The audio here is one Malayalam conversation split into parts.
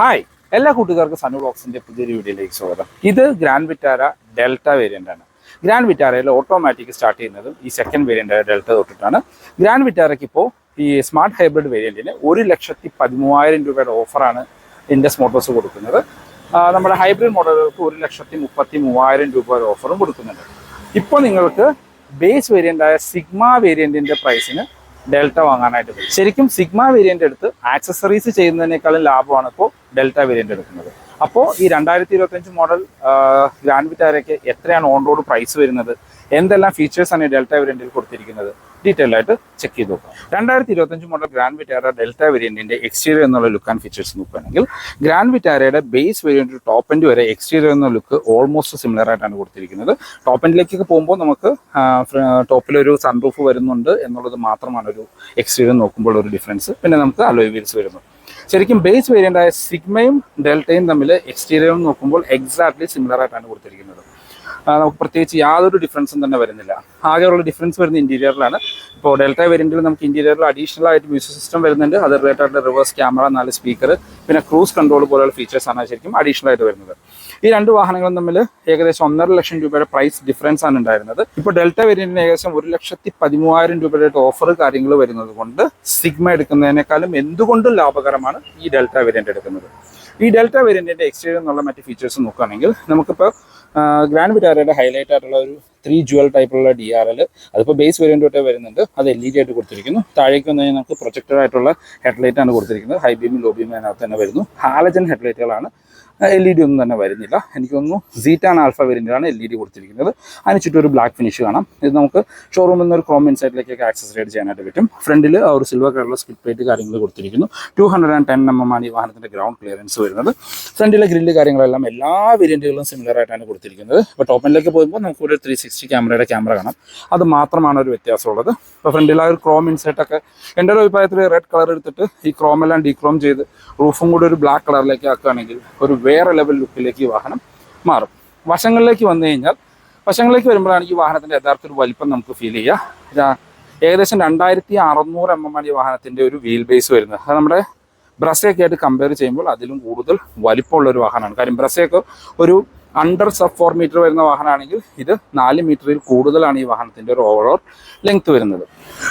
ഹായ് എല്ലാ കൂട്ടുകാർക്കും സണ്ണു ബോക്സിന്റെ പുതിയൊരു വീഡിയോയിലേക്ക് സ്വാഗതം. ഇത് ഗ്രാൻഡ് വിറ്റാര ഡെൽറ്റ വേരിയന്റ് ആണ്. ഗ്രാൻഡ് വിറ്റാരയിൽ ഓട്ടോമാറ്റിക് സ്റ്റാർട്ട് ചെയ്യുന്നതും ഈ സെക്കൻഡ് വേരിയന്റ് ഡെൽറ്റ തൊട്ടിട്ടാണ്. ഗ്രാൻഡ് വിറ്റാരയ്ക്ക് ഇപ്പോൾ ഈ സ്മാർട്ട് ഹൈബ്രിഡ് വേരിയന്റിന് ഒരു ലക്ഷത്തി പതിമൂവായിരം രൂപയുടെ ഓഫറാണ് ഇൻഡസ് മോട്ടോഴ്സ് കൊടുക്കുന്നത്. നമ്മുടെ ഹൈബ്രിഡ് മോഡലുകൾക്ക് ഒരു ലക്ഷത്തി മുപ്പത്തി മൂവായിരം രൂപയുടെ ഓഫറും കൊടുക്കുന്നുണ്ട്. ഇപ്പോൾ നിങ്ങൾക്ക് ബേസ് വേരിയന്റായ സിഗ്മ വേരിയന്റിന്റെ പ്രൈസിന് ഡെൽറ്റ വാങ്ങാനായിട്ട് പറ്റും. ശരിക്കും സിഗ്മ വേരിയന്റ് എടുത്ത് ആക്സസറീസ് ചെയ്യുന്നതിനേക്കാളും ലാഭമാണ് ഇപ്പോൾ ഡെൽറ്റ വേരിയന്റ് എടുക്കുന്നത്. അപ്പോൾ ഈ രണ്ടായിരത്തി ഇരുപത്തഞ്ച് മോഡൽ ഗ്രാൻഡ് വിറ്റാരയ്ക്ക് എത്രയാണ് ഓൺ റോഡ് പ്രൈസ് വരുന്നത്? എന്തെല്ലാം ഫീച്ചേഴ്സാണ് ഈ ഡെൽറ്റ വേരിയന്റിൽ കൊടുത്തിരിക്കുന്നത്? ഡീറ്റെയിൽ ആയിട്ട് ചെക്ക് ചെയ്ത് നോക്കാം. രണ്ടായിരത്തി ഇരുപത്തഞ്ച് മോഡൽ ഗ്രാൻഡ് വിറ്റാര ഡെൽറ്റ വേരിയന്റിന്റെ എക്സ്റ്റീരിയർ എന്നുള്ള ലുക്ക് ആൻഡ് ഫീച്ചേഴ്സ് നോക്കുകയാണെങ്കിൽ ഗ്രാൻഡ് വിറ്റാരയുടെ ബേസ് വേരിയന്റ് ടോപ്പ് എൻഡ് വരെ എക്സ്റ്റീരിയർ എന്ന ലുക്ക് ഓൾമോസ്റ്റ് സിമിലർ ആയിട്ടാണ് കൊടുത്തിരിക്കുന്നത്. ടോപ്പ് എൻഡിലേക്കൊക്കെ പോകുമ്പോൾ നമുക്ക് ടോപ്പിൽ ടോപ്പിലൊരു സൺറൂഫ് വരുന്നുണ്ട് എന്നുള്ളത് മാത്രമാണ് ഒരു എക്സ്റ്റീരിയർ നോക്കുമ്പോൾ ഒരു ഡിഫറൻസ് പിന്നെ നമുക്ക് അലോയ് വീൽസ് വരുന്നു. ശരിക്കും ബേസ് വേരിയന്റ് ആയ സിഗ്മയും ഡെൽറ്റയും തമ്മിൽ എക്സ്റ്റീരിയറും നോക്കുമ്പോൾ എക്സാക്ട്ലി സിമിലർ ആയിട്ടാണ് കൊടുത്തിരിക്കുന്നത്. നമുക്ക് പ്രത്യേകിച്ച് യാതൊരു ഡിഫറൻസും തന്നെ വരുന്നില്ല. ആകെയുള്ള ഡിഫറൻസ് വരുന്ന ഇന്റീരിയറിലാണ് ഇപ്പോൾ ഡെൽറ്റ വേരിയന്റിൽ നമുക്ക് ഇന്റീരിയറിൽ അഡീഷണൽ ആയിട്ട് മ്യൂസിക് സിസ്റ്റം വരുന്നുണ്ട്. അത് റിലേറ്റഡ് റിവേഴ്സ് ക്യാമറ നാല് സ്പീക്കർ പിന്നെ ക്രൂസ് കൺട്രോൾ പോലെയുള്ള ഫീച്ചേഴ്സ് ആണ് ശരിക്കും അഡീഷണൽ ആയിട്ട് വരുന്നത്. ഈ രണ്ട് വാഹനങ്ങളും തമ്മിൽ ഏകദേശം ഒന്നര ലക്ഷം രൂപയുടെ പ്രൈസ് ഡിഫറൻസ് ആണ് ഉണ്ടായിരുന്നത്. ഇപ്പോൾ ഡെൽറ്റ വേരിയന്റിന് ഏകദേശം ഒരു ലക്ഷത്തി പതിമൂവായിരം രൂപയുടെ ഓഫർ കാര്യങ്ങൾ വരുന്നത് കൊണ്ട് സിഗ്മ എടുക്കുന്നതിനേക്കാളും എന്തുകൊണ്ടും ലാഭകരമാണ് ഈ ഡെൽറ്റ വേരിയന്റ് എടുക്കുന്നത്? ഈ ഡെൽറ്റ വേരിയന്റിന്റെ എക്സ്റ്റീരിയർ എന്നുള്ള മറ്റ് ഫീച്ചേഴ്സ് നോക്കുകയാണെങ്കിൽ നമുക്കിപ്പോൾ ഗ്രാൻഡ് വിറ്റാരയുടെ ഹൈലൈറ്റ് ആയിട്ടുള്ള ഒരു ത്രീ ജുവൽ ടൈപ്പുള്ള ഡി ആർ എൽ അതിപ്പോൾ ബേസ് വേരിയന്റ് തൊട്ടേ വരുന്നുണ്ട്. അത് എൽ ഇ ഡി ആയിട്ട് കൊടുത്തിരിക്കുന്നു. താഴേക്ക് വന്നു കഴിഞ്ഞാൽ നമുക്ക് പ്രൊജക്റ്റഡ് ആയിട്ടുള്ള ഹെഡ്ലൈറ്റ് ആണ് കൊടുത്തിരിക്കുന്നത്. ഹൈ ബീമും ലോ ബീമും അതിനകത്ത് തന്നെ വരുന്നു. ഹാലജൻ ഹെഡ്ലൈറ്റുകളാണ് എൽ ഇ ഡി ഒന്നും തന്നെ വരുന്നില്ല. എനിക്ക് തോന്നുന്നു സീറ്റാണ് ആൽഫ വേരിയന്റാണ് എൽ ഇ ഡി കൊടുത്തിരിക്കുന്നത്. അതിന് ചുറ്റും ഒരു ബ്ലാക്ക് ഫിനിഷ് കാണാം. ഇത് നമുക്ക് ഷോറൂമിൽ നിന്ന് ഒരു ക്രോം ഇൻസൈറ്റിലേക്കൊക്കെ ആക്സസ് ചെയ്യാനായിട്ട് പറ്റും. ഫ്രണ്ടിൽ ആ ഒരു സിൽവർ കളറിലെ സ്കിറ്റ് പ്ലേറ്റ് കാര്യങ്ങൾ കൊടുത്തിരിക്കുന്നു. Two hundred and ten M M ആണ് ഈ വാഹനത്തിന്റെ ഗ്രൗണ്ട് ക്ലിയറൻസ് വരുന്നത്. ഫ്രണ്ടിലെ ഗ്രില്ല് കാര്യങ്ങളെല്ലാം എല്ലാ വേരിയന്റുകളും സിമിലർ ആയിട്ടാണ് കൊടുത്തിരിക്കുന്നത്. ഇപ്പോൾ ടോപ്പിലേക്ക് പോകുമ്പോൾ നമുക്ക് ഒരു ത്രീ സിക്സ്റ്റി ക്യാമറയുടെ ക്യാമറ കാണാം. അത് മാത്രമാണ് ഒരു വ്യത്യാസമുള്ളത്. ഇപ്പോൾ ഫ്രണ്ടിൽ ആ ഒരു ക്രോം ഇൻസൈറ്റൊക്കെ എന്റെ ഒരു അഭിപ്രായത്തിൽ റെഡ് കളർ എടുത്തിട്ട് ഈ ക്രോമെല്ലാം ഡീക്രോം ചെയ്ത് റൂഫും കൂടി ഒരു ബ്ലാക്ക് കളറിലേക്ക് ആക്കുകയാണെങ്കിൽ ഒരു വേറെ ലെവൽ ലുക്കിലേക്ക് ഈ വാഹനം മാറും. വശങ്ങളിലേക്ക് വന്നു കഴിഞ്ഞാൽ വശങ്ങളിലേക്ക് വരുമ്പോഴാണ് ഈ വാഹനത്തിന്റെ യഥാർത്ഥ ഒരു വലിപ്പം നമുക്ക് ഫീൽ ചെയ്യുക. ഏകദേശം രണ്ടായിരത്തി അറുന്നൂറ് എം എം ആണ് ഈ വാഹനത്തിന്റെ ഒരു വീൽ ബേസ് വരുന്നത്. അത് നമ്മുടെ ബ്രസയൊക്കെ ആയിട്ട് കമ്പയർ ചെയ്യുമ്പോൾ അതിലും കൂടുതൽ വലിപ്പമുള്ള ഒരു വാഹനമാണ്. കാര്യം ബ്രസയൊക്കെ ഒരു അണ്ടർ സബ് ഫോർ മീറ്റർ വരുന്ന വാഹനമാണെങ്കിൽ ഇത് നാല് മീറ്ററിൽ കൂടുതലാണ് ഈ വാഹനത്തിന്റെ ഒരു ഓവറോൾ ലെങ്ത് വരുന്നത്.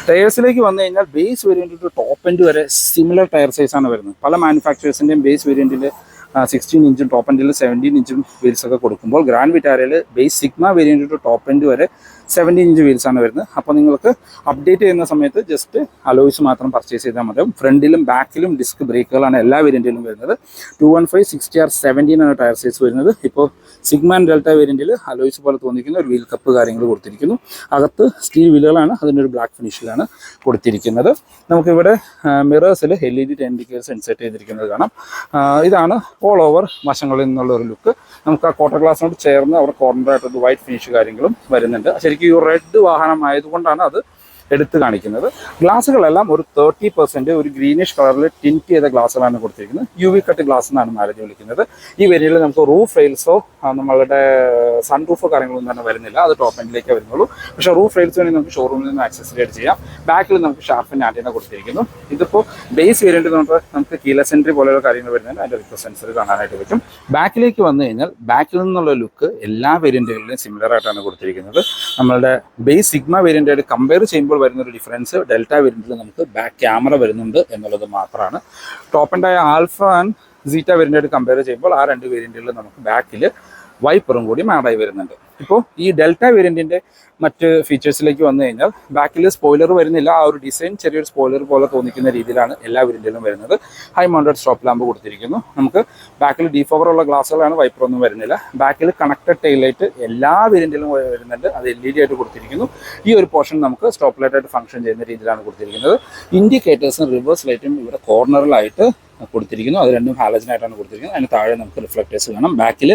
ടയേഴ്സിലേക്ക് വന്നു കഴിഞ്ഞാൽ ബേസ് വേരിയന്റ് ടോപ്പ് എൻഡ് വരെ സിമിലർ ടയർ സൈസാണ് വരുന്നത്. പല മാനുഫാക്ചറേഴ്സിന്റെയും ബേസ് വേരിയന്റിൽ സിക്സ്റ്റീൻ ഇഞ്ചും ടോപ്പ് എൻഡിൽ സെവന്റീൻ ഇഞ്ചും വീൽസ് ഒക്കെ കൊടുക്കുമ്പോൾ Grand വിറ്റാരയിൽ base Sigma variant to top end വരെ സെവന്റീൻ ഇഞ്ച് വീൽസ് ആണ് വരുന്നത്. അപ്പോൾ നിങ്ങൾക്ക് അപ്ഡേറ്റ് ചെയ്യുന്ന സമയത്ത് ജസ്റ്റ് അലോയ്സ് മാത്രം പർച്ചേസ് ചെയ്താൽ മതി. ഫ്രണ്ടിലും ബാക്കിലും ഡിസ്ക് ബ്രേക്കുകളാണ് എല്ലാ വേരിയന്റിലും വരുന്നത്. Two one five sixty R seventeen ആണ് ടയർ സൈസ് വരുന്നത്. ഇപ്പോൾ സിഗ്മാൻ ഡെൽറ്റ വേരിയന്റിൽ അലോയ്സ് പോലെ തോന്നിക്കുന്ന ഒരു വീൽ കപ്പ് കാര്യങ്ങൾ കൊടുത്തിരിക്കുന്നു. അകത്ത് സ്റ്റീൽ വീലുകളാണ് അതിന്റെ ഒരു ബ്ലാക്ക് ഫിനിഷിലാണ് കൊടുത്തിരിക്കുന്നത്. നമുക്കിവിടെ മിറേഴ്സിൽ L E D indicator inset ചെയ്തിരിക്കുന്നത് കാണാം. ഇതാണ് ഓൾ ഓവർ വശങ്ങളിൽ നിന്നുള്ള ഒരു ലുക്ക് നമുക്ക് ആ കോട്ടർ ഗ്ലാസിനോട് ചേർന്ന് അവിടെ കോർണർ ആയിട്ട് വൈറ്റ് ഫിനിഷ് കാര്യങ്ങളും വരുന്നുണ്ട്. ശരിക്കും ഈ റെഡ് വാഹനം ആയതുകൊണ്ടാണ് അത് എടുത്ത് കാണിക്കുന്നത്. ഗ്ലാസ്സുകളെല്ലാം ഒരു തേർട്ടി പെർസെന്റ് ഒരു ഗ്രീനിഷ് കളറിൽ ടിന്റ് ചെയ്ത ഗ്ലാസ്സുകളാണ് കൊടുത്തിരിക്കുന്നത്. യു വി കട്ട് ഗ്ലാസ് എന്നാണ് മാരേജ് വിളിക്കുന്നത്. ഈ വരിയിൽ നമുക്ക് റൂഫ് റെയിൽസോ നമ്മളുടെ സൺ റൂഫോ കാര്യങ്ങളൊന്നും തന്നെ വരുന്നില്ല. അത് ടോപ്പ് എൻഡിലേക്കേ വരുന്നുള്ളൂ. പക്ഷേ റൂഫ് റെയിൽസ് വേണമെങ്കിൽ നമുക്ക് ഷോറൂമിൽ നിന്ന് ആക്സസറേറ്റ് ചെയ്യാം. ബാക്കിൽ നമുക്ക് ഷാർപ്പിന്റെ ആന്റീന കൊടുത്തിരിക്കുന്നു. ഇതിപ്പോൾ ബേസ് വേരിയന്റ് നമുക്ക് നമുക്ക് കീല സെൻട്രി പോലെയുള്ള കാര്യങ്ങൾ വരുന്നതിന് അതിന്റെ റിക്വസ്റ്റ് സെൻസർ കാണാനായിട്ട് പറ്റും. ബാക്കിലേക്ക് വന്നു കഴിഞ്ഞാൽ ബാക്കിൽ നിന്നുള്ള ലുക്ക് എല്ലാ വേരിയന്റുകളിലും സിമിലർ ആയിട്ടാണ് കൊടുത്തിരിക്കുന്നത്. നമ്മളുടെ ബേസ് സിഗ്മ വേരിയന്റായിട്ട് കമ്പയർ ചെയ്യുമ്പോൾ വരുന്ന ഒരു ഡിഫറൻസ് ഡെൽറ്റ വേരിയന്റിൽ നമുക്ക് ബാക്ക് ക്യാമറ വരുന്നുണ്ട് എന്നുള്ളത് മാത്രമാണ്. ടോപ്പ് ആയ ആൽഫ ആൻഡ് സീറ്റ വേരിയന്റായിട്ട് കമ്പയർ ചെയ്യുമ്പോൾ ആ രണ്ട് വേരിയന്റുകളിൽ നമുക്ക് ബാക്കിൽ വൈപ്പറും കൂടി ആഡായി വരുന്നുണ്ട്. ഇപ്പോൾ ഈ ഡെൽറ്റ വേരിയന്റിന്റെ മറ്റ് ഫീച്ചേഴ്സിലേക്ക് വന്നു കഴിഞ്ഞാൽ ബാക്കിൽ സ്പോയിലർ വരുന്നില്ല. ആ ഒരു ഡിസൈൻ ചെറിയൊരു സ്പോയിലർ പോലെ തോന്നിക്കുന്ന രീതിയിലാണ് എല്ലാ വേരിയന്റിലും വരുന്നത്. ഹൈ മൗണ്ടഡ് സ്റ്റോപ്പ് ലാമ്പ് കൊടുത്തിരിക്കുന്നു. നമുക്ക് ബാക്കിൽ ഗ്ലാസുകളാണ് വൈപ്പർ ഒന്നും വരുന്നില്ല. ബാക്കിൽ കണക്റ്റഡ് ടൈൽ ലൈറ്റ് എല്ലാ വേരിയന്റിലും വരുന്നുണ്ട്. അത് എൽ ഇ ഡി ആയിട്ട് കൊടുത്തിരിക്കുന്നു. ഈ ഒരു പോർഷൻ നമുക്ക് സ്റ്റോപ്പ് ലൈറ്റ് ആയിട്ട് ഫംഗ്ഷൻ ചെയ്യുന്ന രീതിയിലാണ് കൊടുത്തിരിക്കുന്നത്. ഇൻഡിക്കേറ്റേഴ്സും റിവേഴ്സ് ലൈറ്റും ഇവിടെ കോർണറിലായിട്ട് കൊടുത്തിരിക്കുന്നു. അത് രണ്ടും ഹാലജനായിട്ടാണ് കൊടുത്തിരിക്കുന്നത്. അതിന് താഴെ നമുക്ക് റിഫ്ലക്റ്റേഴ്സ് കാണാം ബാക്കിൽ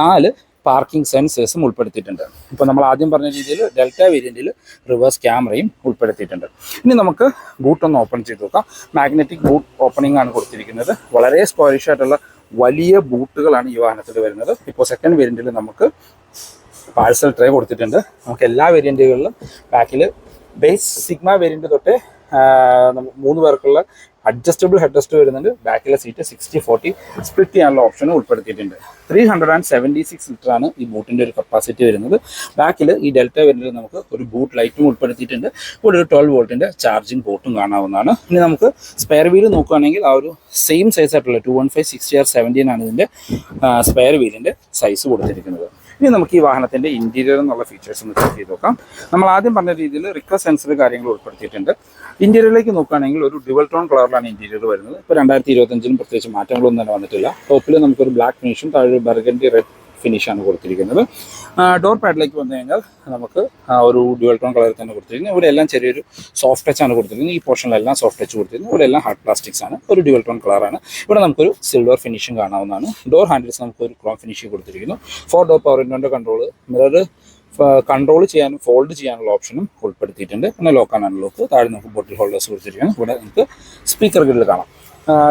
നാല് പാർക്കിംഗ് സെൻസേഴ്സും ഉൾപ്പെടുത്തിയിട്ടുണ്ട്. ഇപ്പോൾ നമ്മൾ ആദ്യം പറഞ്ഞ രീതിയിൽ ഡെൽറ്റ വേരിയന്റിൽ റിവേഴ്സ് ക്യാമറയും ഉൾപ്പെടുത്തിയിട്ടുണ്ട്. ഇനി നമുക്ക് ബൂട്ട് ഒന്ന് ഓപ്പൺ ചെയ്ത് നോക്കാം. മാഗ്നറ്റിക് ബൂട്ട് ഓപ്പണിംഗ് ആണ് കൊടുത്തിരിക്കുന്നത്. വളരെ സ്പോയിലിഷ് ആയിട്ടുള്ള വലിയ ബൂട്ടുകളാണ് ഈ വാഹനത്തിൽ വരുന്നത്. ഇപ്പോൾ സെക്കൻഡ് വേരിയന്റിൽ നമുക്ക് പാഴ്സൽ ട്രേ കൊടുത്തിട്ടുണ്ട്. നമുക്ക് എല്ലാ വേരിയന്റുകളിലും ബാക്കിൽ ബേസ് സിഗ്മ വേരിയന്റ് തൊട്ട് മൂന്ന് പേർക്കുള്ള അഡ്ജസ്റ്റബിൾ ഹെഡ് റെസ്റ്റ് വരുന്നുണ്ട്. ബാക്കിലെ സീറ്റ് സിക്സ്റ്റി ഫോർട്ടി സ്പ്ലിറ്റ് ചെയ്യാനുള്ള ഓപ്ഷൻ ഉൾപ്പെടുത്തിയിട്ടുണ്ട്. Three hundred and seventy six litre ആണ് ഈ ബൂട്ടിന്റെ ഒരു കപ്പാസിറ്റി വരുന്നത്. ബാക്കിൽ ഈ ഡെൽറ്റ വരുന്നത് നമുക്ക് ഒരു ബൂട്ട് ലൈറ്റും ഉൾപ്പെടുത്തിയിട്ടുണ്ട്. ഇവിടെ ഒരു ട്വൽവ് വോൾട്ടിന്റെ ചാർജിങ് പോർട്ടും കാണാവുന്നതാണ്. ഇനി നമുക്ക് സ്പെയർ വീൽ നോക്കുകയാണെങ്കിൽ ആ ഒരു സെയിം സൈസ് ആയിട്ടുള്ള two one five sixty R seventeen ആണ് ഇതിന്റെ സ്പെയർ വീലിന്റെ സൈസ് കൊടുത്തിരിക്കുന്നത്. ഇനി നമുക്ക് ഈ വാഹനത്തിന്റെ ഇന്റീരിയർ എന്നുള്ള ഫീച്ചേഴ്സ് ഒന്ന് ചെക്ക് ചെയ്ത് നോക്കാം. നമ്മൾ ആദ്യം പറഞ്ഞ രീതിയിൽ റിക്വസ്റ്റ് സെൻസർ കാര്യങ്ങൾ ഉൾപ്പെടുത്തിയിട്ടുണ്ട്. ഇന്റീരിയറിലേക്ക് നോക്കുകയാണെങ്കിൽ ഒരു ഡുവൽ ടോൺ കളറിലാണ് ഇന്റീരിയർ വരുന്നത്. ഇപ്പോൾ രണ്ടായിരത്തി ഇരുപത്തഞ്ചിലും പ്രത്യേകിച്ച് മാറ്റങ്ങളൊന്നും തന്നെ വന്നിട്ടില്ല. ടോപ്പിൽ നമുക്കൊരു ബ്ലാക്ക് ഫിനിഷും താഴെ ബർഗൻഡി റെഡ് ഫിനിഷാണ് കൊടുത്തിരിക്കുന്നത്. ഡോർ പാഡിലേക്ക് വന്നു കഴിഞ്ഞാൽ നമുക്ക് ഒരു ഡ്യുവൽ ടോൺ കളറിൽ തന്നെ കൊടുത്തിരിക്കുന്നത്. ഇവിടെ എല്ലാം ചെറിയൊരു സോഫ്റ്റ് ടച്ച് ആണ് കൊടുത്തിരിക്കുന്നത്. ഈ പോർഷനിലെല്ലാം സോഫ്റ്റ് ടച്ച് കൊടുത്തിരുന്നത് ഇവിടെ എല്ലാം ഹാർഡ് പ്ലാസ്റ്റിക്സ് ആണ്. ഒരു ഡ്യുവൽ ടോൺ കളറാണ് ഇവിടെ നമുക്കൊരു സിൽവർ ഫിനിഷും കാണാവുന്നതാണ്. ഡോർ ഹാൻഡിൽസ് നമുക്ക് ഒരു ക്രോം ഫിനിഷിംഗ് കൊടുത്തിരിക്കുന്നു ഫോർ ഡോർ പവർ വിൻഡോന്റെ കൺട്രോൾ മിറർ കൺട്രോൾ ചെയ്യാനും ഫോൾഡ് ചെയ്യാനുള്ള ഓപ്ഷനും ഉൾപ്പെടുത്തിയിട്ടുണ്ട്. പിന്നെ ലോക്ക് ആൻഡ് അൺലോക്ക് താഴെ നമുക്ക് ബോട്ടിൽ ഹോൾഡേഴ്സ് കൊടുത്തിരിക്കുന്നു ഇവിടെ നമുക്ക് സ്പീക്കർ ഗ്രിഡിൽ കാണാം.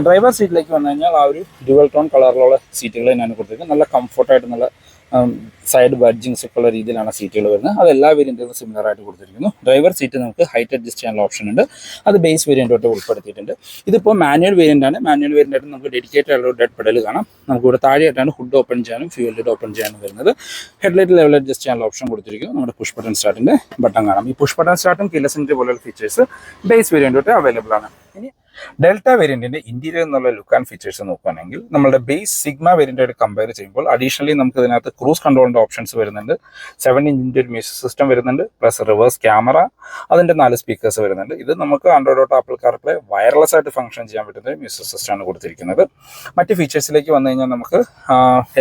ഡ്രൈവർ സീറ്റിലേക്ക് വന്നു കഴിഞ്ഞാൽ ആ ഒരു ഡ്യുവൽ ടോൺ കളറിലുള്ള സീറ്റുകൾ തന്നെയാണ് കൊടുത്തിരിക്കുന്നത് നല്ല കംഫർട്ടായിട്ട് നല്ല സൈഡ് ബഡ്ജിങ്സ് ഒക്കെ ഉള്ള രീതിയിലാണ് സീറ്റുകൾ വരുന്നത്. അത് എല്ലാ വേരിയന്റുകളും സിമിലർ ആയിട്ട് കൊടുത്തിരിക്കുന്നു. ഡ്രൈവർ സീറ്റ് നമുക്ക് ഹൈറ്റ് അഡ്ജസ്റ്റ് ചെയ്യാനുള്ള ഓപ്ഷൻ ഉണ്ട്. അത് ബേസ് വേരിയന്റോട്ട് ഉൾപ്പെടുത്തിയിട്ടുണ്ട്. ഇതിപ്പോൾ മാനുവൽ വേരിയന്റ് ആണ്. മാനുവൽ വേരിയന്റ് ആയിട്ട് നമുക്ക് ഡെഡിക്കേറ്റഡ് ആയിട്ടുള്ള ഡെഡ് പെഡൽ കാണാം. നമുക്ക് ഇവിടെ താഴെയായിട്ടാണ് ഹുഡ് ഓപ്പൺ ചെയ്യാനും ഫ്യൂൽ ലിഡ് ഓപ്പൺ ചെയ്യാനും വരുന്നത്. ഹെഡ്ലൈറ്റ് ലെവൽ അഡ്ജസ്റ്റ് ചെയ്യാനുള്ള ഓപ്ഷൻ കൊടുത്തിരിക്കുന്നു. നമ്മുടെ പുഷ് ബട്ടൺ സ്റ്റാർട്ടിന്റെ ബട്ടൺ കാണാം. ഈ പുഷ് ബട്ടൺ സ്റ്റാർട്ടും കിലസിന്റെ പോലുള്ള ഫീച്ചേഴ്സ് ബേസ് വേരിയന്റോട്ട് അവൈലബിൾ ആണ്. ഇനി ഡെൽറ്റ വേരിയന്റിന്റെ ഇന്റീരിയർ എന്നുള്ള ലുക്ക് ആൻഡ് ഫീച്ചേഴ്സ് നോക്കുകയാണെങ്കിൽ നമ്മുടെ ബേസ് സിഗ്മ വേരിയന്റായിട്ട് കമ്പയർ ചെയ്യുമ്പോൾ അഡീഷണലി നമുക്ക് ഇതിനകത്ത് ക്രൂസ് കൺട്രോളിന്റെ ഓപ്ഷൻസ് വരുന്നുണ്ട്. സെവൻ ഇഞ്ചിന്റെ ഒരു മ്യൂസിക് സിസ്റ്റം വരുന്നുണ്ട്. പ്ലസ് റിവേഴ്സ് ക്യാമറ അതിന്റെ നാല് സ്പീക്കേഴ്സ് വരുന്നുണ്ട്. ഇത് നമുക്ക് Android Auto Apple CarPlay wireless ആയിട്ട് ഫംഗ്ഷൻ ചെയ്യാൻ പറ്റുന്ന മ്യൂസിക് സിസ്റ്റമാണ് കൊടുത്തിരിക്കുന്നത്. മറ്റ് ഫീച്ചേഴ്സിലേക്ക് വന്നു കഴിഞ്ഞാൽ നമുക്ക്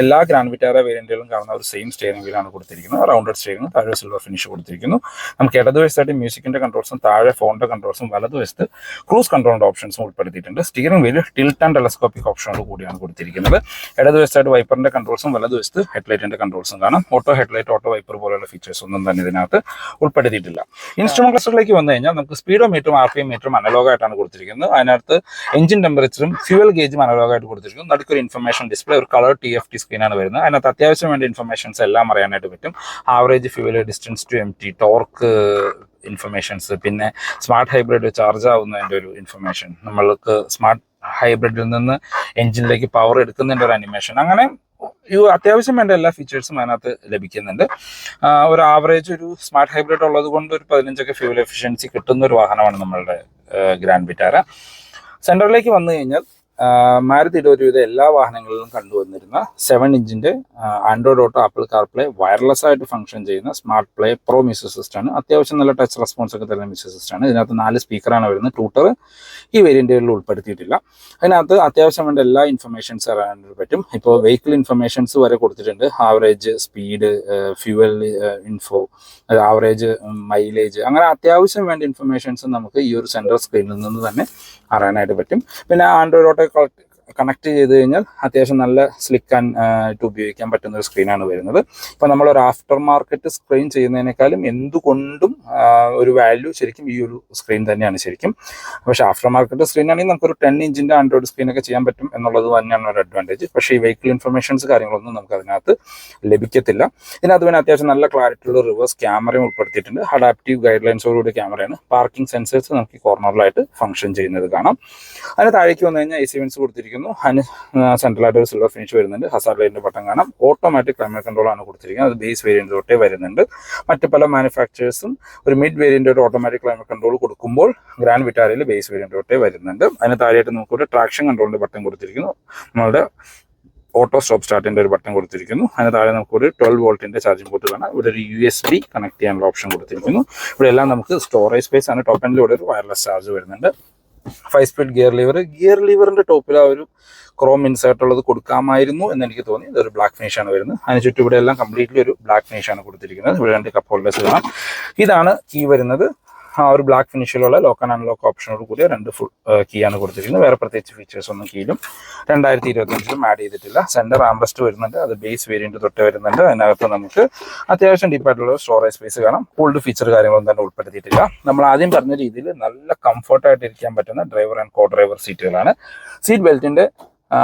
എല്ലാ ഗ്രാൻഡ് വിറ്റാര വേരിയന്റുകളും കാണുന്ന ഒരു സെയിം സ്റ്റിയറിംഗ് വീലാണ് കൊടുത്തിരിക്കുന്നത്. റൗണ്ടഡ് സ്റ്റിയറിംഗ് താഴെ സിൽവർ ഫിനിഷ് കൊടുത്തിരിക്കുന്നു. നമുക്ക് ഇടതുവശത്തായിട്ട് മ്യൂസിക്കിന്റെ കൺട്രോൾസും താഴെ ഫോണിന്റെ കൺട്രോൾസും വലതുവശത്ത് ക്രൂസ് കൺട്രോളിന്റെ ഓപ്ഷൻസും ഉൾപ്പെടുത്തിയിട്ടുണ്ട് steering wheel tilt and telescopic ഓപ്ഷനോട് കൂടിയാണ് കൊടുത്തിരിക്കുന്നത്. ഇടതുവശത്തായിട്ട് വൈപ്പറിന്റെ കൺട്രോൾസും വലതുവശത്ത് ഹെഡ്ലൈറ്റിന്റെ കൺട്രോൾസും കാണാം. ഓട്ടോ ഹെഡ്ലൈറ്റ് ഓട്ടോ വൈപ്പർ പോലെയുള്ള ഫീച്ചേഴ്സ് ഒന്നും തന്നെ ഇതിനകത്ത് ഉൾപ്പെടുത്തിയിട്ടില്ല. ഇൻസ്ട്രുമെന്റ് ക്ലസ്റ്ററിലേക്ക് വന്നു കഴിഞ്ഞാൽ നമുക്ക് സ്പീഡോ മീറ്ററും ആർ പി എം മീറ്ററും അനലോഗായിട്ടാണ് കൊടുത്തിരിക്കുന്നത്. അതിനകത്ത് എഞ്ചിൻ ടെമ്പറേച്ചറും ഫ്യൂവൽ ഗേജും അനലോഗായിട്ട് കൊടുത്തിരിക്കുന്നു. നടുക്കൊരു ഇൻഫർമേഷൻ ഡിസ്പ്ലേ ഒരു കളർ ടി എഫ് ടി സ്ക്രീനാണ് വരുന്നത്. അതിനകത്ത് അത്യാവശ്യം വേണ്ട ഇൻഫർമേഷൻസ് എല്ലാം അറിയാനായിട്ട് പറ്റും. Average fuel distance to empty torque informations പിന്നെ സ്മാർട്ട് ഹൈബ്രിഡ് ചാർജ് ആവുന്നതിന്റെ ഒരു ഇൻഫർമേഷൻ നമ്മൾക്ക് സ്മാർട്ട് ഹൈബ്രിഡിൽ നിന്ന് എഞ്ചിനിലേക്ക് പവർ എടുക്കുന്നതിന്റെ ഒരു അനിമേഷൻ അങ്ങനെ ഈ അത്യാവശ്യം വേണ്ട എല്ലാ ഫീച്ചേഴ്സും അതിനകത്ത് ലഭിക്കുന്നുണ്ട്. ഒരു ആവറേജ് ഒരു സ്മാർട്ട് ഹൈബ്രിഡ് ഉള്ളത് കൊണ്ട് ഒരു പതിനഞ്ചൊക്കെ ഫ്യൂൽ എഫിഷ്യൻസി കിട്ടുന്ന ഒരു വാഹനമാണ് നമ്മളുടെ ഗ്രാൻഡ് വിറ്റാര സെന്ററിലേക്ക് വന്നു കഴിഞ്ഞാൽ മാരുതിയുടെ ഇരുപത് എല്ലാ വാഹനങ്ങളിലും കണ്ടുവന്നിരുന്ന seven ഇഞ്ചിന്റെ Android Auto Apple CarPlay wireless ആയിട്ട് ഫംഗ്ഷൻ ചെയ്യുന്ന സ്മാർട്ട് പ്ലേ പ്രോ മ്യൂസിക് സിസ്റ്റമാണ് അത്യാവശ്യം നല്ല ടച്ച് റെസ്പോൺസ് ഒക്കെ തരുന്ന മ്യൂസിക് സിസ്റ്റമാണ് ഇതിനകത്ത് നാല് സ്പീക്കറാണ് വരുന്നത്. ട്യൂട്ടർ ഈ വേരിയന്റുകളിൽ ഉൾപ്പെടുത്തിയിട്ടില്ല. അതിനകത്ത് അത്യാവശ്യം വേണ്ട എല്ലാ ഇൻഫർമേഷൻസ് അറിയാനായിട്ട് പറ്റും. ഇപ്പോൾ വെഹിക്കിൾ ഇൻഫർമേഷൻസ് വരെ കൊടുത്തിട്ടുണ്ട്. Average speed fuel info average mileage അങ്ങനെ അത്യാവശ്യം വേണ്ട ഇൻഫർമേഷൻസ് നമുക്ക് ഈ ഒരു സെൻട്രൽ സ്ക്രീനിൽ നിന്ന് തന്നെ അറിയാനായിട്ട് പറ്റും. പിന്നെ ആൻഡ്രോയിഡ് ഓട്ടോ difficult കണക്ട് ചെയ്ത് കഴിഞ്ഞാൽ അത്യാവശ്യം നല്ല സ്ലിക്ക് ആയിട്ട് ഉപയോഗിക്കാൻ പറ്റുന്ന ഒരു സ്ക്രീനാണ് വരുന്നത്. ഇപ്പം ഒരു ആഫ്റ്റർ മാർക്കറ്റ് സ്ക്രീൻ ചെയ്യുന്നതിനേക്കാളും എന്തുകൊണ്ടും ഒരു വാല്യൂ ശരിക്കും ഈ ഒരു സ്ക്രീൻ തന്നെയാണ് ശരിക്കും. പക്ഷേ ആഫ്റ്റർ മാർക്കറ്റ് സ്ക്രീൻ ആണെങ്കിൽ നമുക്കൊരു ടെൻ ഇഞ്ചിന്റെ ആൻഡ്രോയിഡ് സ്ക്രീനൊക്കെ ചെയ്യാൻ പറ്റും എന്നുള്ളത് തന്നെയാണ് ഒരു അഡ്വാന്റേജ് പക്ഷേ ഈ വെഹിക്കിൾ ഇൻഫർമേഷൻസ് കാര്യങ്ങളൊന്നും നമുക്ക് അതിനകത്ത് ലഭിക്കത്തില്ല. പിന്നെ അത്യാവശ്യം നല്ല ക്ലാരിറ്റിയുള്ള റിവേഴ്സ് ക്യാമറയും ഉൾപ്പെടുത്തിയിട്ടുണ്ട്. അഡാപ്റ്റീവ് ഗൈഡ് ലൈൻസോടുകൂടി ക്യാമറയാണ് പാർക്കിംഗ് സെൻസേഴ്സ് നമുക്ക് കോർണറിലായിട്ട് ഫംഗ്ഷൻ ചെയ്യുന്നത് കാണാം. അതിന് താഴേക്ക് വന്നു കഴിഞ്ഞാൽ എ സി വെൻസ് കൊടുത്തിരിക്കുന്നു അതിന് സെൻട്രലായിട്ട് ഒരു സിൽവർ ഫിനിഷ് വരുന്നുണ്ട്. ഹസാർ ലൈറ്റിന്റെ ബട്ടൺ കാണാം. ഓട്ടോമാറ്റിക് ക്ലൈമറ്റ് കൺട്രോൾ ആണ് കൊടുത്തിരിക്കുന്നത്. അത് ബേസ് വേരിയന്റ് തൊട്ടേ വരുന്നുണ്ട്. മറ്റ് പല മാനുഫാക്ചേഴ്സും ഒരു മിഡ് വേരിയന്റ് ഒരു ഓട്ടോമാറ്റിക് ക്ലൈമറ്റ് കൺട്രോൾ കൊടുക്കുമ്പോൾ ഗ്രാൻഡ് വിറ്റാരയിൽ ബേസ് വേരിയന്റ് തൊട്ടേ വരുന്നുണ്ട്. അതിന് താഴെയായിട്ട് നമുക്കൊരു ട്രാക്ഷൻ കൺട്രോളിന്റെ ബട്ടൺ കൊടുത്തിരിക്കുന്നു. നമ്മളുടെ ഓട്ടോ സ്റ്റോപ്പ് സ്റ്റാർട്ടിന്റെ ഒരു ബട്ടൺ കൊടുത്തിരിക്കുന്നു. അതിന് താഴെ നമുക്കൊരു ട്വൽവ് വോൾട്ടിന്റെ ചാർജിംഗ് പോർട്ട് കാണാം. ഇവിടെ ഒരു യു എസ് ബി കണക്ട് ചെയ്യാനുള്ള ഓപ്ഷൻ കൊടുത്തിരിക്കുന്നു. ഇവിടെ എല്ലാം നമുക്ക് സ്റ്റോറേജ് സ്പേസ് ആണ്. ടോപ്പ് എൻഡിലൂടെ ഒരു വയർലെസ് ചാർജ് വരുന്നുണ്ട്. Five speed gear lever gear ലിവറിന്റെ ടോപ്പിൽ ആ ഒരു ക്രോം ഇൻസേർട്ട് ഉള്ളത് കൊടുക്കാമായിരുന്നു എന്ന് എനിക്ക് തോന്നി. ഇതൊരു ബ്ലാക്ക് ഫിനിഷ് ആണ് വരുന്നത്. അതിന് ചുറ്റും ഇവിടെ എല്ലാം കംപ്ലീറ്റ്ലി ഒരു ബ്ലാക്ക് ഫിനിഷ് ആണ് കൊടുത്തിരിക്കുന്നത്. ഇവിടെ രണ്ട് കപ്പ് ഹോൾഡേഴ്സ് കാണാം. ഇതാണ് ഈ വരുന്നത് ആ ഒരു ബ്ലാക്ക് ഫിനിഷിലുള്ള ലോക്ക് ആൻഡ് അൺലോക്ക് ഓപ്ഷനോട് കൂടിയ രണ്ട് ഫുൾ കീ ആണ് കൊടുത്തിരിക്കുന്നത്. വേറെ പ്രത്യേകിച്ച് ഫീച്ചേഴ്സ് ഒന്നും കീയിലും രണ്ടായിരത്തി ഇരുപത്തഞ്ചിലും ആഡ് ചെയ്തിട്ടില്ല. സെന്റർ ആംബ്രസ്റ്റ് വരുന്നുണ്ട്. അത് ബേസ് വേരിയന്റ് തൊട്ട് വരുന്നുണ്ട്. അതിനകത്ത് നമുക്ക് അത്യാവശ്യം ഡീപ്പായിട്ടുള്ള സ്റ്റോറേജ് സ്പേസ് കാണാം. ഓൾഡ് ഫീച്ചർ കാര്യങ്ങളൊന്നും തന്നെ ഉൾപ്പെടുത്തിയിട്ടില്ല. നമ്മൾ ആദ്യം പറഞ്ഞ രീതിയിൽ നല്ല കംഫർട്ടായിട്ട് ഇരിക്കാൻ പറ്റുന്ന ഡ്രൈവർ ആൻഡ് കോ ഡ്രൈവർ സീറ്റുകളാണ് സീറ്റ് ബെൽറ്റിന്റെ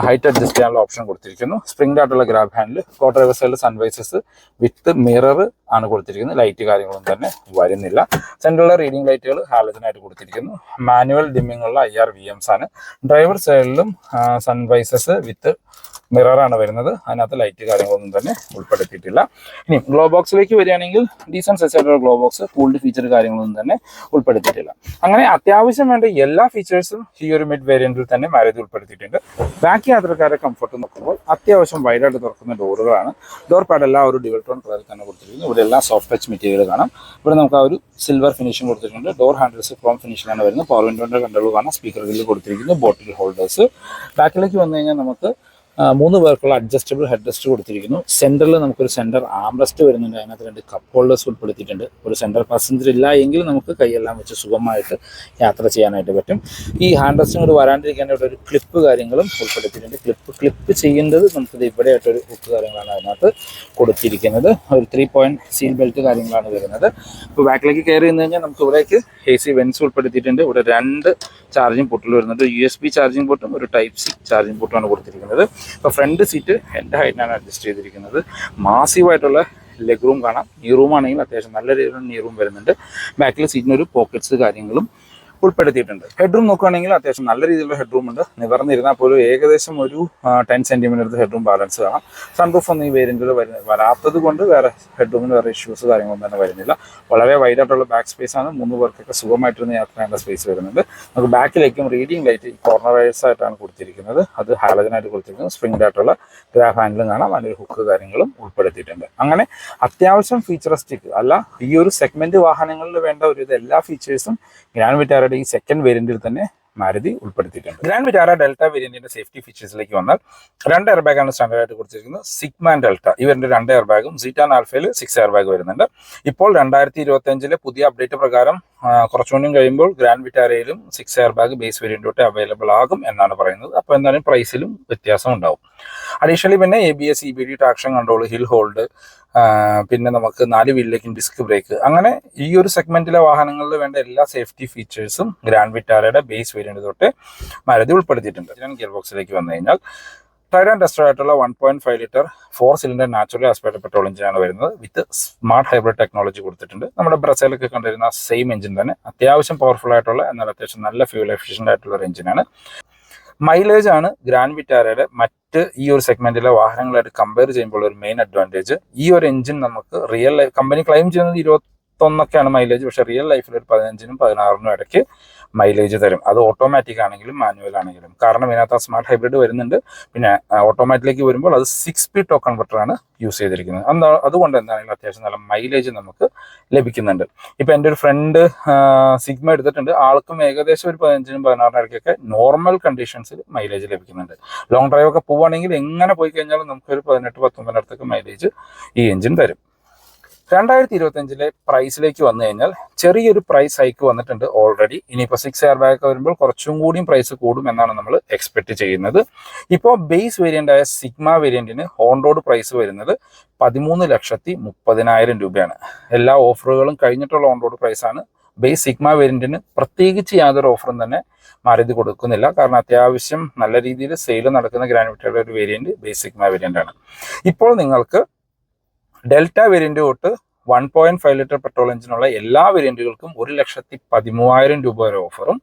ഹൈറ്റ് അഡ്ജസ്റ്റ് ചെയ്യാനുള്ള ഓപ്ഷൻ കൊടുത്തിരിക്കുന്നു. സ്പ്രിംഗ് ആയിട്ടുള്ള ഗ്രാബ് ഹാൻഡിൽ കോ ഡ്രൈവർ സൈഡിൽ സൺവൈസസ് വിത്ത് മിറർ ആണ് കൊടുത്തിരിക്കുന്നത്. ലൈറ്റ് കാര്യങ്ങളൊന്നും തന്നെ വരുന്നില്ല. സെൻട്രലിലെ റീഡിംഗ് ലൈറ്റുകൾ ഹാലജനായിട്ട് കൊടുത്തിരിക്കുന്നു. മാനുവൽ ഡിമ്മിംഗ് ഉള്ള ഐ ആർ വി എംസ് ആണ്. ഡ്രൈവർ സൈഡിലും സൺവൈസസ് വിത്ത് മിററാണ് വരുന്നത്. അതിനകത്ത് ലൈറ്റ് കാര്യങ്ങളൊന്നും തന്നെ ഉൾപ്പെടുത്തിയിട്ടില്ല. ഇനി ഗ്ലോ ബോക്സിലേക്ക് വരികയാണെങ്കിൽ ഡീസന്റ് സൈസായിട്ടുള്ള ഗ്ലോ ബോക്സ് കൂൾഡ് ഫീച്ചർ കാര്യങ്ങളൊന്നും തന്നെ ഉൾപ്പെടുത്തിയിട്ടില്ല. അങ്ങനെ അത്യാവശ്യം വേണ്ട എല്ലാ ഫീച്ചേഴ്സും ഈ ഒരു മിഡ് വേരിയന്റിൽ തന്നെ മാരേജ് ഉൾപ്പെടുത്തിയിട്ടുണ്ട്. ബാക്കി യാത്രക്കാരെ കംഫർട്ട് നോക്കുമ്പോൾ അത്യാവശ്യം വൈഡായിട്ട് തുറക്കുന്ന ഡോറുകളാണ് ഡോർ പാഡ് എല്ലാം ഒരു ഡിവൽ ടോൺ കളറിൽ തന്നെ കൊടുത്തിരിക്കുന്നു. ഇവിടെ എല്ലാം സോഫ്റ്റ് ടച്ച് മെറ്റീരിയൽ കാണാം. ഇവിടെ നമുക്ക് ആ ഒരു സിൽവർ ഫിനിഷിംഗ് കൊടുത്തിട്ടുണ്ട്. ഡോർ ഹാൻഡിൽസ് ക്രോം ഫിനിഷിലാണ് വരുന്നത്. പവർ വിൻഡോറിന്റെ കണ്ടോൾ കാണാം. സ്പീക്കർ ഗ്രില്ല് കൊടുത്തിരിക്കുന്നു ബോട്ടിൽ ഹോൾഡേഴ്സ് ബാക്കിലേക്ക് വന്നു കഴിഞ്ഞാൽ നമുക്ക് മൂന്ന് പേർക്കുള്ള അഡ്ജസ്റ്റബിൾ ഹെഡ് റെസ്റ്റ് കൊടുത്തിരിക്കുന്നു. സെന്ററിൽ നമുക്കൊരു സെന്റർ ആംറസ്റ്റ് വരുന്നുണ്ട്. അതിനകത്ത് രണ്ട് കപ്പ് ഹോൾഡേഴ്സ് ഉൾപ്പെടുത്തിയിട്ടുണ്ട്. ഒരു സെന്റർ പാസഞ്ചർ ഇല്ല എങ്കിൽ നമുക്ക് കൈയെല്ലാം വെച്ച് സുഖമായിട്ട് യാത്ര ചെയ്യാനായിട്ട് പറ്റും. ഈ ഹാൻഡ് റെസ്റ്റിനോട് വരാണ്ടിരിക്കാനായിട്ട് ഒരു ക്ലിപ്പ് കാര്യങ്ങളും ഉൾപ്പെടുത്തിയിട്ടുണ്ട്. ക്ലിപ്പ് ക്ലിപ്പ് ചെയ്യേണ്ടത് നമുക്കിത് ഇവിടെ ആയിട്ടൊരു ഹുക്ക് കാര്യങ്ങളാണ് അതിനകത്ത് കൊടുത്തിരിക്കുന്നത്. ഒരു ത്രീ പോയിന്റ് സീൽ ബെൽറ്റ് കാര്യങ്ങളാണ് വരുന്നത്. ഇപ്പോൾ ബാക്കിലേക്ക് കയറി നിന്ന് കഴിഞ്ഞാൽ നമുക്ക് ഇവിടേക്ക് എ സി വെൻസ് ഉൾപ്പെടുത്തിയിട്ടുണ്ട്. ഇവിടെ രണ്ട് ചാർജിങ് പോർട്ടുകൾ വരുന്നുണ്ട്. യു എസ് ബി ചാർജിങ് പോർട്ടും ഒരു ടൈപ്പ് സി ചാർജിങ് പോർട്ടുമാണ് കൊടുത്തിരിക്കുന്നത്. ഇപ്പോൾ ഫ്രണ്ട് സീറ്റ് എന്റെ ഹൈറ്റിനാണ് അഡ്ജസ്റ്റ് ചെയ്തിരിക്കുന്നത്. മാസീവായിട്ടുള്ള ലെഗ് റൂം കാണാം. ഈ റൂം ആണെങ്കിൽ അത്യാവശ്യം നല്ല രീതിയിലുള്ള നീ റൂം വരുന്നുണ്ട്. ബാക്കിൽ സീറ്റിനൊരു പോക്കറ്റ്സ് കാര്യങ്ങളും ഉൾപ്പെടുത്തിയിട്ടുണ്ട്. ഹെഡ്റൂം നോക്കുകയാണെങ്കിൽ അത്യാവശ്യം നല്ല രീതിയിലുള്ള ഹെഡ്റൂം ഉണ്ട്. നിവർന്നിരുന്നാൽ പോലും ഏകദേശം ഒരു ten centimetre head room balance കാണാം. സൺറൂഫ് ഒന്നും ഈ വേരിയന്റിൽ വരുന്ന വരാത്തത് കൊണ്ട് വേറെ ഹെഡ് റൂമിന് വേറെ ഇഷ്യൂസ് കാര്യങ്ങളൊന്നും തന്നെ വരുന്നില്ല. വളരെ വൈഡ് ആയിട്ടുള്ള ബാക്ക് സ്പേസ് ആണ്. മൂന്ന് പേർക്കൊക്കെ സുഖമായിട്ടിരുന്ന് യാത്ര സ്പേസ് വരുന്നുണ്ട്. നമുക്ക് ബാക്കിലേക്കും റീഡിംഗ് ലൈറ്റ് കോർണർ കോർണറൈസ് ആയിട്ടാണ് കൊടുത്തിരിക്കുന്നത്. അത് ഹാലജനായിട്ട് കൊടുത്തിരിക്കുന്നത് സ്പ്രിംഗ് ആയിട്ടുള്ള ഗ്രാഫ് ഹാൻഡിലും കാണാം. അതിന്റെ ഹുക്ക് കാര്യങ്ങളും ഉൾപ്പെടുത്തിയിട്ടുണ്ട്. അങ്ങനെ അത്യാവശ്യം ഫീച്ചറിസ്റ്റിക് അല്ല ഈ ഒരു സെഗ്മെന്റ് വാഹനങ്ങളിൽ വേണ്ട ഒരു എല്ലാ ഫീച്ചേഴ്സും ഗ്രാൻഡ് ഈ സെക്കൻഡ് വേരിയന്റിൽ തന്നെ മാരുതി ഉൾപ്പെടുത്തിയിട്ടുണ്ട്. ഗ്രാൻഡ് വിറ്റാറ ഡെൽറ്റ വേരിയന്റിന്റെ സേഫ്റ്റി ഫീച്ചേഴ്സിലേക്ക് വന്നാൽ രണ്ട് എയർ ബാഗാണ് സ്റ്റാൻഡേർഡ് ആയിട്ട് കൊടുത്തിരിക്കുന്നത്. സിഗ്മ ഡെൽറ്റ ഇവരുടെ രണ്ട് എയർ ബാഗും സീറ്റാൻ ആൽഫയിൽ സിക്സ് എയർ ബാഗ് വരുന്നുണ്ട്. ഇപ്പോൾ രണ്ടായിരത്തി ഇരുപത്തി അഞ്ചിലെ പുതിയ അപ്ഡേറ്റ് പ്രകാരം കുറച്ചുകൂടി കഴിയുമ്പോൾ grand വിറ്റാരയിലും six air bag base variant തൊട്ട് അവൈലബിൾ ആകും എന്നാണ് പറയുന്നത്. അപ്പോൾ എന്തായാലും പ്രൈസിലും വ്യത്യാസം ഉണ്ടാവും. അഡീഷണലി പിന്നെ A B S E B D traction control hill hold പിന്നെ നമുക്ക് നാല് വീലിലേക്കും ഡിസ്ക് ബ്രേക്ക് അങ്ങനെ ഈ ഒരു സെഗ്മെന്റിലെ വാഹനങ്ങളിൽ വേണ്ട എല്ലാ സേഫ്റ്റി ഫീച്ചേഴ്സും ഗ്രാൻഡ് വിറ്റാരയുടെ ബേസ് വേരിയന്റ് തൊട്ട് മാരുതി ഉൾപ്പെടുത്തിയിട്ടുണ്ട്. ഗിയർ ബോക്സിലേക്ക് വന്നു കഴിഞ്ഞാൽ ടയർ ആൻഡ് ടെസ്റ്റർ ആയിട്ടുള്ള one point five litre four cylinder natural aspirated petrol എഞ്ചിനാണ് വരുന്നത്. വിത്ത് സ്മാർട്ട് ഹൈബ്രിഡ് ടെക്നോളജി കൊടുത്തിട്ടുണ്ട്. നമ്മുടെ ബ്രസയിലൊക്കെ കണ്ടിരുന്ന സെയിം എഞ്ചിൻ തന്നെ. അത്യാവശ്യം പവർഫുൾ ആയിട്ടുള്ള എന്നാൽ അത്യാവശ്യം നല്ല ഫ്യൂൽ എഫിഷ്യന്റ് ആയിട്ടുള്ള ഒരു എഞ്ചിനാണ് മൈലേജ് ആണ് ഗ്രാൻഡ് വിറ്റാരയുടെ മറ്റ് ഈ ഒരു സെഗ്മെന്റിലെ വാഹനങ്ങളായിട്ട് കമ്പയർ ചെയ്യുമ്പോൾ ഒരു മെയിൻ അഡ്വാന്റേജ് ഈ ഒരു എഞ്ചിൻ നമുക്ക് റിയൽ ലൈഫ് കമ്പനി ക്ലെയിം ചെയ്യുന്നത് ഇരുപത്തൊന്നൊക്കെയാണ് മൈലേജ് പക്ഷേ റിയൽ ലൈഫിൽ ഒരു പതിനഞ്ചിനും പതിനാറിനും ഇടയ്ക്ക് മൈലേജ് തരും. അത് ഓട്ടോമാറ്റിക് ആണെങ്കിലും മാനുവൽ ആണെങ്കിലും. കാരണം ഇതിനകത്ത് സ്മാർട്ട് ഹൈബ്രിഡ് വരുന്നുണ്ട്. പിന്നെ ഓട്ടോമാറ്റിക്കിലേക്ക് വരുമ്പോൾ അത് സിക്സ് സ്പീഡ് ടോ കൺവെർട്ടറാണ് യൂസ് ചെയ്തിരിക്കുന്നത്. എന്താ അതുകൊണ്ട് എന്താണെങ്കിലും അത്യാവശ്യം നല്ല മൈലേജ് നമുക്ക് ലഭിക്കുന്നുണ്ട്. ഇപ്പം എന്റെ ഒരു ഫ്രണ്ട് സിഗ്മ എടുത്തിട്ടുണ്ട്. ആൾക്കും ഏകദേശം ഒരു പതിനഞ്ചിനും പതിനാറിനും ഇടയ്ക്കൊക്കെ നോർമൽ കണ്ടീഷൻസിൽ മൈലേജ് ലഭിക്കുന്നുണ്ട്. ലോങ് ഡ്രൈവ് ഒക്കെ പോവുകയാണെങ്കിൽ എങ്ങനെ പോയി കഴിഞ്ഞാലും നമുക്കൊരു പതിനെട്ട് പത്തൊമ്പതിനടുത്തൊക്കെ മൈലേജ് ഈ എഞ്ചിൻ തരും. രണ്ടായിരത്തി ഇരുപത്തഞ്ചിലെ പ്രൈസിലേക്ക് വന്നു കഴിഞ്ഞാൽ ചെറിയൊരു പ്രൈസ് ഹൈക്ക് വന്നിട്ടുണ്ട് ഓൾറെഡി ഇനിയിപ്പോൾ സിക്സ് എയർ ബാഗ് വരുമ്പോൾ കുറച്ചും കൂടിയും പ്രൈസ് കൂടും എന്നാണ് നമ്മൾ എക്സ്പെക്ട് ചെയ്യുന്നത്. ഇപ്പോൾ ബേസ് വേരിയന്റ് ആയ സിഗ്മ വേരിയന്റിന് ഓൺ റോഡ് പ്രൈസ് വരുന്നത് പതിമൂന്ന് ലക്ഷത്തി മുപ്പതിനായിരം രൂപയാണ്. എല്ലാ ഓഫറുകളും കഴിഞ്ഞിട്ടുള്ള ഓൺ റോഡ് ആണ്. ബേസ് സിഗ്മ വേരിയന്റിന് പ്രത്യേകിച്ച് യാതൊരു ഓഫറും തന്നെ മാരുതി കൊടുക്കുന്നില്ല. കാരണം അത്യാവശ്യം നല്ല രീതിയിൽ സെയിൽ നടക്കുന്ന ഗ്രാനുവിറ്റയുടെ ഒരു വേരിയന്റ് ബേസ് സിഗ്മ വേരിയന്റ് ആണ്. ഇപ്പോൾ നിങ്ങൾക്ക് ഡെൽറ്റ വേരിയന്റ് തൊട്ട് one point five litre petrol എഞ്ചിനുള്ള എല്ലാ വേരിയന്റുകൾക്കും ഒരു ലക്ഷത്തി പതിമൂവായിരം രൂപ വരെ ഓഫറും.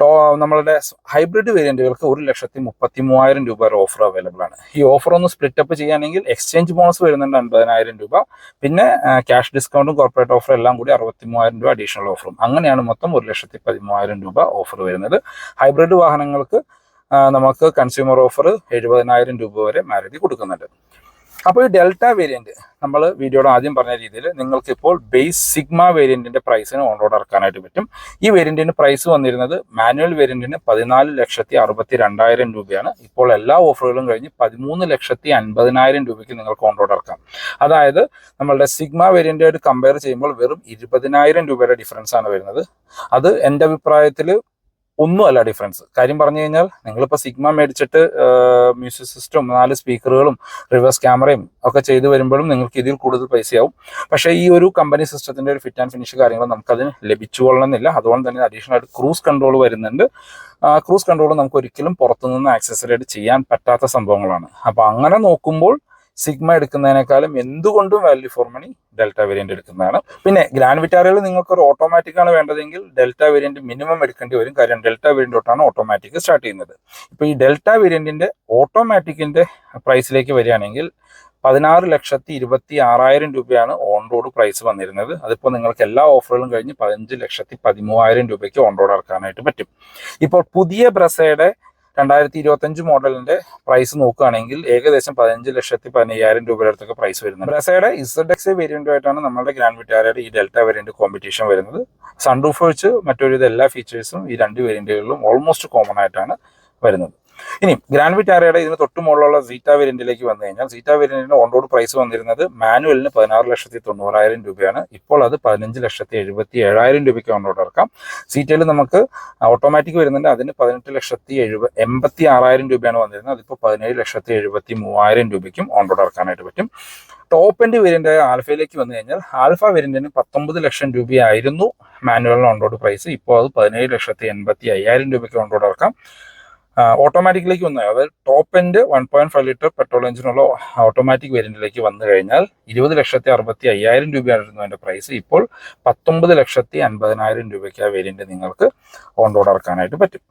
ടോ നമ്മളുടെ ഹൈബ്രിഡ് വേരിയന്റുകൾക്ക് ഒരു ലക്ഷത്തി മുപ്പത്തി മൂവായിരം രൂപ വരെ ഓഫർ അവൈലബിൾ ആണ്. ഈ ഓഫർ ഒന്ന് സ്പ്ലിറ്റ് അപ്പ് ചെയ്യുകയാണെങ്കിൽ എക്സ്ചേഞ്ച് ബോണസ് വരുന്നുണ്ട് അൻപതിനായിരം രൂപ. പിന്നെ ക്യാഷ് ഡിസ്കൗണ്ടും കോർപ്പറേറ്റ് ഓഫർ എല്ലാം കൂടി അറുപത്തി മൂവായിരം രൂപ അഡീഷണൽ ഓഫറും അങ്ങനെയാണ് മൊത്തം ഒരു ലക്ഷത്തി പതിമൂവായിരം രൂപ ഓഫർ വരുന്നത്. ഹൈബ്രിഡ് വാഹനങ്ങൾക്ക് നമുക്ക് കൺസ്യൂമർ ഓഫർ എഴുപതിനായിരം രൂപ വരെ മാരുതി കൊടുക്കുന്നുണ്ട്. അപ്പോൾ ഈ ഡെൽറ്റ വേരിയന്റ് നമ്മൾ വീഡിയോയുടെ ആദ്യം പറഞ്ഞ രീതിയിൽ നിങ്ങൾക്ക് ഇപ്പോൾ ബേസ് സിഗ്മ വേരിയന്റിന്റെ പ്രൈസിന് ഓൺറോഡ് ഇറക്കാനായിട്ട് പറ്റും. ഈ വേരിയന്റിന് പ്രൈസ് വന്നിരുന്നത് മാനുവൽ വേരിയന്റിന് പതിനാല് ലക്ഷത്തി അറുപത്തി രണ്ടായിരം രൂപയാണ്. ഇപ്പോൾ എല്ലാ ഓഫറുകളും കഴിഞ്ഞ് പതിമൂന്ന് ലക്ഷത്തി അൻപതിനായിരം രൂപയ്ക്ക് നിങ്ങൾക്ക് ഓൺറോഡ് ഇറക്കാം. അതായത് നമ്മളുടെ സിഗ്മ വേരിയന്റായിട്ട് കമ്പയർ ചെയ്യുമ്പോൾ വെറും ഇരുപതിനായിരം രൂപയുടെ ഡിഫറൻസ് ആണ് വരുന്നത്. അത് എന്റെ അഭിപ്രായത്തിൽ ഒന്നുമല്ല ഡിഫറൻസ് കാര്യം പറഞ്ഞു കഴിഞ്ഞാൽ നിങ്ങളിപ്പോൾ സിഗ്മ മേടിച്ചിട്ട് മ്യൂസിക് സിസ്റ്റവും നാല് സ്പീക്കറുകളും റിവേഴ്സ് ക്യാമറയും ഒക്കെ ചെയ്തു വരുമ്പോഴും നിങ്ങൾക്ക് ഇതിൽ കൂടുതൽ പൈസയാവും. പക്ഷേ ഈ ഒരു കമ്പനി സിസ്റ്റത്തിന്റെ ഒരു ഫിറ്റ് ആൻഡ് ഫിനിഷ് കാര്യങ്ങൾ നമുക്കതിന് ലഭിച്ചുകൊള്ളണമെന്നില്ല. അതുകൊണ്ട് തന്നെ അഡീഷണൽ ആയിട്ട് ക്രൂസ് കൺട്രോൾ വരുന്നുണ്ട്. ക്രൂസ് കൺട്രോൾ നമുക്ക് ഒരിക്കലും പുറത്തുനിന്ന് ആക്സസറി ആയിട്ട് ചെയ്യാൻ പറ്റാത്ത സംഭവങ്ങളാണ്. അപ്പോൾ അങ്ങനെ നോക്കുമ്പോൾ സിഗ്മ എടുക്കുന്നതിനേക്കാളും എന്തുകൊണ്ടും value for money Delta variant എടുക്കുന്നതാണ്. പിന്നെ ഗ്രാൻഡ് വിറ്റാറയിൽ നിങ്ങൾക്ക് ഒരു ഓട്ടോമാറ്റിക് ആണ് വേണ്ടതെങ്കിൽ ഡെൽറ്റ വേരിയന്റ് മിനിമം എടുക്കേണ്ടി വരും. കാര്യം ഡെൽറ്റ വേരിയന്റ് തൊട്ടാണ് ഓട്ടോമാറ്റിക് സ്റ്റാർട്ട് ചെയ്യുന്നത്. ഇപ്പോൾ ഈ ഡെൽറ്റ വേരിയന്റിന്റെ ഓട്ടോമാറ്റിക്കിന്റെ പ്രൈസിലേക്ക് വരികയാണെങ്കിൽ പതിനാറ് ലക്ഷത്തി ഇരുപത്തി ആറായിരം രൂപയാണ് ഓൺ റോഡ് പ്രൈസ് വന്നിരുന്നത്. അതിപ്പോൾ നിങ്ങൾക്ക് എല്ലാ ഓഫറുകളും കഴിഞ്ഞ് പതിനഞ്ച് ലക്ഷത്തി പതിമൂവായിരം രൂപയ്ക്ക് ഓൺ റോഡ് ഇറക്കാനായിട്ട് പറ്റും. ഇപ്പോൾ പുതിയ ബ്രസയുടെ രണ്ടായിരത്തി ഇരുപത്തഞ്ച് മോഡലിന്റെ പ്രൈസ് നോക്കുകയാണെങ്കിൽ ഏകദേശം പതിനഞ്ച് ലക്ഷത്തി പതിനയ്യായിരം രൂപയുടെ അടുത്തൊക്കെ പ്രൈസ് വരുന്നത് ബ്രസയുടെ ഇസഡ് എക്സ് വേരിയന്റുമായിട്ടാണ് നമ്മുടെ ഗ്രാൻഡ് വിറ്റാരയുടെ ഈ ഡെൽറ്റ വേരിയന്റ് കോമ്പറ്റീഷൻ വരുന്നത്. സൺറൂഫ് വെച്ച് മറ്റൊരു എല്ലാ ഫീച്ചേഴ്സും ഈ രണ്ട് വേരിയന്റുകളിലും ഓൾമോസ്റ്റ് കോമൺ ആയിട്ടാണ് വരുന്നത്. ഇനി ഗ്രാൻഡ് വിറ്റാരയുടെ ഇതിന് തൊട്ട് മുകളിലുള്ള സീറ്റ വേരിയന്റിലേക്ക് വന്നു കഴിഞ്ഞാൽ സീറ്റ വേരിയന്റിന്റെ ഓൺ റോഡ് പ്രൈസ് വന്നിരുന്നത് മാനുവലിന് പതിനാറ് ലക്ഷത്തി തൊണ്ണൂറായിരം രൂപയാണ്. ഇപ്പോൾ അത് പതിനഞ്ച് ലക്ഷത്തി എഴുപത്തി ഏഴായിരം രൂപയ്ക്ക് ഓൺ റോഡ് ഇറക്കാം. സീറ്റയിൽ നമുക്ക് ഓട്ടോമാറ്റിക് വരുന്നുണ്ട്. അതിന് പതിനെട്ട് ലക്ഷത്തി എഴുപ എൺപത്തി ആറായിരം രൂപയാണ് വന്നിരുന്നത്. അതിപ്പോൾ പതിനേഴ് ലക്ഷത്തി എഴുപത്തി മൂവായിരം രൂപയ്ക്കും ഓൺ റോഡ് ഇറക്കാനായിട്ട് പറ്റും. ടോപ്പ് എൻഡ് വേരിയന്റായ ആൽഫയിലേക്ക് വന്നു കഴിഞ്ഞാൽ ആൽഫ വേരിയന്റിന് പത്തൊമ്പത് ലക്ഷം രൂപയായിരുന്നു മാനുവലിന് ഓൺ റോഡ് പ്രൈസ് ഇപ്പോൾ അത് പതിനേഴ് ലക്ഷത്തി എൺപത്തി അയ്യായിരം രൂപയ്ക്ക് ഓൺ റോഡ് ഇറക്കാം. ഓട്ടോമാറ്റിക്കിലേക്ക് വന്നു. അതായത് top end one point five litre petrol എഞ്ചിനുള്ള automatic വേരിയന്റിലേക്ക് വന്നു കഴിഞ്ഞാൽ ഇരുപത് ലക്ഷത്തി അറുപത്തി അയ്യായിരം രൂപയായിരുന്നു അതിന്റെ പ്രൈസ് ഇപ്പോൾ പത്തൊമ്പത് ലക്ഷത്തി അൻപതിനായിരം രൂപയ്ക്ക് ആ വേരിയന്റ് നിങ്ങൾക്ക് ഓൺ റോഡ് ഇറക്കാനായിട്ട് പറ്റും.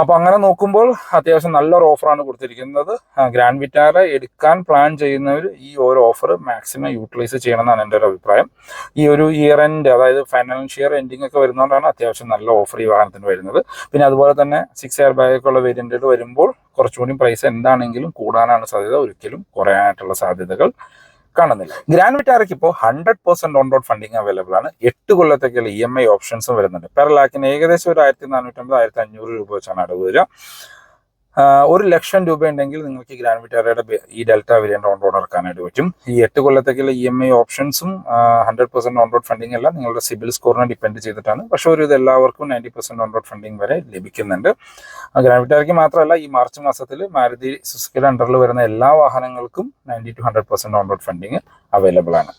അപ്പൊ അങ്ങനെ നോക്കുമ്പോൾ അത്യാവശ്യം നല്ലൊരു ഓഫറാണ് കൊടുത്തിരിക്കുന്നത്. ഗ്രാൻഡ് വിറ്റാര എടുക്കാൻ പ്ലാൻ ചെയ്യുന്നവർ ഈ ഒരു ഓഫർ മാക്സിമം യൂട്ടിലൈസ് ചെയ്യണം എന്നാണ് എന്റെ ഒരു അഭിപ്രായം. ഈ ഒരു ഇയർ എൻഡ് അതായത് ഫൈനാൻഷ്യൽ ഇയർ എൻഡിങ് ഒക്കെ വരുന്നതുകൊണ്ടാണ് അത്യാവശ്യം നല്ല ഓഫർ ഈ വാഹനത്തിന് വരുന്നത്. പിന്നെ അതുപോലെ തന്നെ സിക്സ് ഇയർ ബാഗൊക്കെ ഉള്ള വേരിയന്റുകൾ വരുമ്പോൾ കുറച്ചുകൂടി പ്രൈസ് എന്താണെങ്കിലും കൂടാനാണ് സാധ്യത. ഒരിക്കലും കുറയാനായിട്ടുള്ള സാധ്യതകൾ. കാണുന്നില്ല. ഗ്രാൻഡ് വിറ്റാരയ്ക്ക് ഇപ്പോൾ hundred percent on road funding available ആണ്. എട്ട് കൊല്ലത്തേക്കുള്ള ഇ എം ഐ ഓപ്ഷൻസും വരുന്നുണ്ട്. പെർ ലാക്കിന് ഏകദേശം ഒരു ആയിരത്തി നാനൂറ്റമ്പത് ആയിരത്തി അഞ്ഞൂറ് രൂപ വെച്ചാണ് അടവ് വരിക. ഒരു ലക്ഷം രൂപ ഉണ്ടെങ്കിൽ നിങ്ങൾക്ക് ഗ്രാൻഡ് വിറ്റാരയുടെ ഈ ഡെൽറ്റ വേരിയന്റ് ഓൺ റോഡ് ഇറക്കാനായിട്ട് പറ്റും. ഈ എട്ട് കൊല്ലത്തേക്കുള്ള E M I ഓപ്ഷൻസും hundred percent on road funding അല്ല നിങ്ങളുടെ സിബിൽ സ്കോറിനെ ഡിപ്പെൻഡ് ചെയ്തിട്ടാണ്. പക്ഷേ ഒരു ഇത് എല്ലാവർക്കും ninety percent on road funding വരെ ലഭിക്കുന്നുണ്ട്. ഗ്രാൻഡ് വിറ്റാരയ്ക്ക് മാത്രമല്ല ഈ മാർച്ച് മാസത്തിൽ മാരുതി സുസുക്കിയുടെ അണ്ടറിൽ വരുന്ന എല്ലാ വാഹനങ്ങൾക്കും ninety to hundred percent on road funding available ആണ്.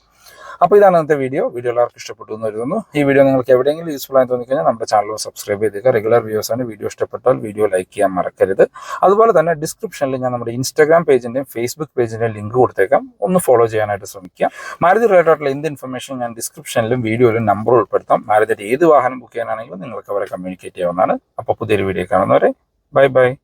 അപ്പോൾ ഇതാണ് ഇന്നത്തെ വീഡിയോ വീഡിയോ എല്ലാവർക്കും ഇഷ്ടപ്പെട്ടു എന്ന് കരുതുന്നു. ഈ വീഡിയോ നിങ്ങൾക്ക് എവിടെയെങ്കിലും യൂസ്ഫുൾ ആയി തോന്നിക്കഴിഞ്ഞാൽ നമ്മുടെ ചാനൽ സബ്സ്ക്രൈബ് ചെയ്തേക്കുക. റെഗുലർ വ്യൂസ് ആണ്. വീഡിയോ ഇഷ്ടപ്പെട്ടാൽ വീഡിയോ ലൈക്ക് ചെയ്യാൻ മറക്കരുത്. അതുപോലെ തന്നെ ഡിസ്ക്രിപ്ഷനിൽ ഞാൻ നമ്മുടെ ഇൻസ്റ്റാഗ്രാം പേജിന്റെയും ഫേസ്ബുക്ക് പേജിന്റെയും ലിങ്ക് കൊടുത്തേക്കാം. ഒന്ന് ഫോളോ ചെയ്യാനായിട്ട് ശ്രമിക്കുക. മാരുതി റിലേറ്റഡ് ആയിട്ടുള്ള എന്ത് ഇൻഫർമേഷൻ ഞാൻ ഡിസ്ക്രിപ്ഷനിലും വീഡിയോയിലും നമ്പർ ഉൾപ്പെടുത്താം. മാരുതിയുടെ ഏത് വാഹനം ബുക്ക് ചെയ്യാനാണെങ്കിലും നിങ്ങൾക്ക് അവരെ കമ്മ്യൂണിക്കേറ്റ് ചെയ്യാവുന്നതാണ്. അപ്പോൾ പുതിയൊരു വീഡിയോ കാണുന്നവരെ ബൈ ബൈ